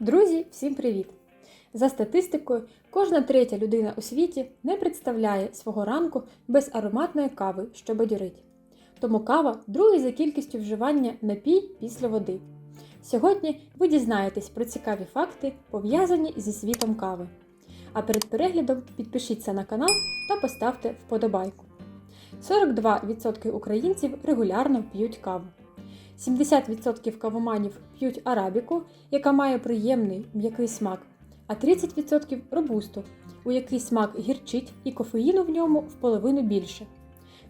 Друзі, всім привіт! За статистикою, кожна третя людина у світі не представляє свого ранку без ароматної кави, що бадьорить. Тому кава другий за кількістю вживання напій після води. Сьогодні ви дізнаєтесь про цікаві факти, пов'язані зі світом кави. А перед переглядом підпишіться на канал та поставте вподобайку. 42% українців регулярно п'ють каву. 70% кавоманів п'ють арабіку, яка має приємний м'який смак, а 30% робусту, у який смак гірчить і кофеїну в ньому в половину більше.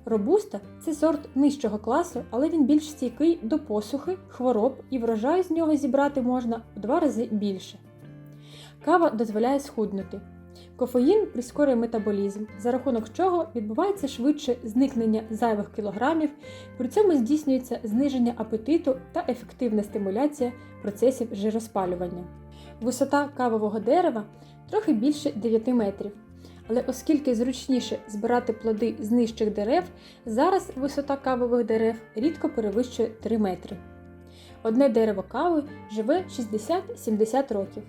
Робуста це сорт нижчого класу, але він більш стійкий до посухи, хвороб і врожаю з нього зібрати можна в два рази більше. Кава дозволяє схуднути. Кофеїн прискорює метаболізм, за рахунок чого відбувається швидше зникнення зайвих кілограмів, при цьому здійснюється зниження апетиту та ефективна стимуляція процесів жироспалювання. Висота кавового дерева трохи більше 9 метрів. Але оскільки зручніше збирати плоди з нижчих дерев, зараз висота кавових дерев рідко перевищує 3 метри. Одне дерево кави живе 60-70 років.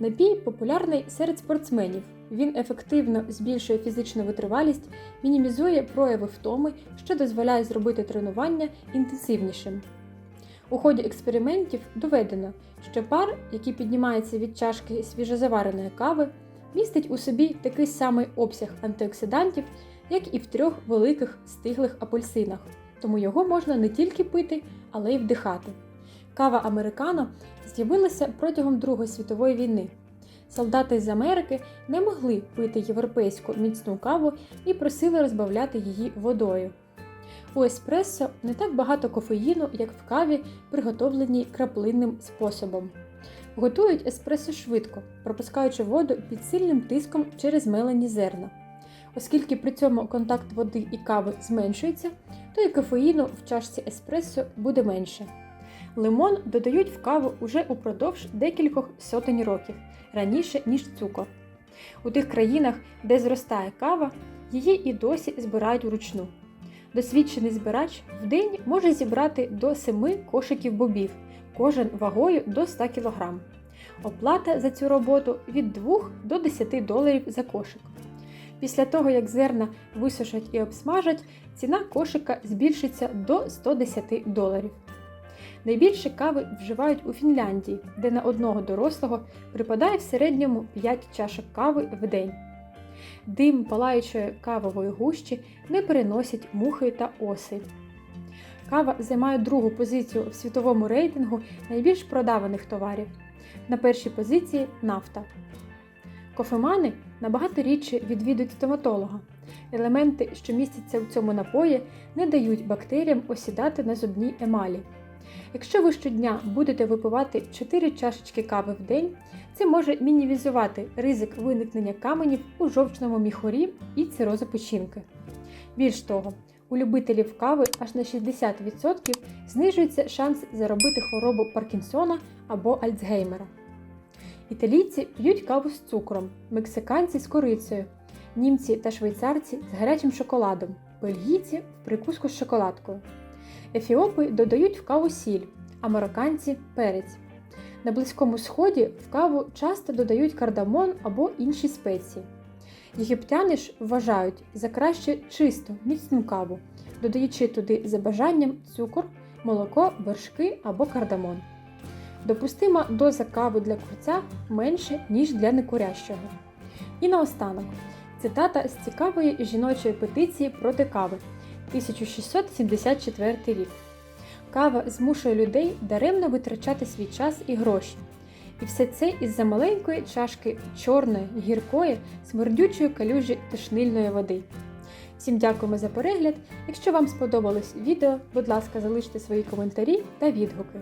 Напій популярний серед спортсменів. Він ефективно збільшує фізичну витривалість, мінімізує прояви втоми, що дозволяє зробити тренування інтенсивнішим. У ході експериментів доведено, що пар, який піднімається від чашки свіжозавареної кави, містить у собі такий самий обсяг антиоксидантів, як і в трьох великих стиглих апельсинах, тому його можна не тільки пити, але й вдихати. Кава американо з'явилася протягом Другої світової війни. Солдати з Америки не могли пити європейську міцну каву і просили розбавляти її водою. У еспресо не так багато кофеїну, як в каві, приготовленій краплинним способом. Готують еспресо швидко, пропускаючи воду під сильним тиском через мелені зерна. Оскільки при цьому контакт води і кави зменшується, то і кофеїну в чашці еспресо буде менше. Лимон додають в каву уже упродовж декількох сотень років, раніше, ніж цукор. У тих країнах, де зростає кава, її і досі збирають вручну. Досвідчений збирач в день може зібрати до 7 кошиків бобів, кожен вагою до 100 кг. Оплата за цю роботу від 2 до 10 доларів за кошик. Після того, як зерна висушать і обсмажать, ціна кошика збільшиться до 110 доларів. Найбільше кави вживають у Фінляндії, де на одного дорослого припадає в середньому 5 чашок кави в день. Дим палаючої кавової гущі не переносять мухи та оси. Кава займає другу позицію в світовому рейтингу найбільш продаваних товарів. На першій позиції нафта. Кофемани набагато рідше відвідують стоматолога. Елементи, що містяться в цьому напої, не дають бактеріям осідати на зубній емалі. Якщо ви щодня будете випивати 4 чашечки кави в день, це може мінімізувати ризик виникнення каменів у жовчному міхурі і цирозу печінки. Більш того, у любителів кави аж на 60% знижується шанс заробити хворобу Паркінсона або Альцгеймера. Італійці п'ють каву з цукром, мексиканці з корицею, німці та швейцарці з гарячим шоколадом, бельгійці в прикуску з шоколадкою. Ефіопи додають в каву сіль, а марокканці перець. На Близькому Сході в каву часто додають кардамон або інші спеції. Єгиптяни ж вважають за краще чисту, міцну каву, додаючи туди за бажанням цукор, молоко, вершки або кардамон. Допустима доза кави для курця менше, ніж для некурящого. І наостанок цитата з цікавої жіночої петиції проти кави 1674 рік. Кава змушує людей даремно витрачати свій час і гроші. І все це із-за маленької чашки чорної, гіркої, смердючої калюжі тишнильної води. Всім дякуємо за перегляд. Якщо вам сподобалось відео, будь ласка, залиште свої коментарі та відгуки.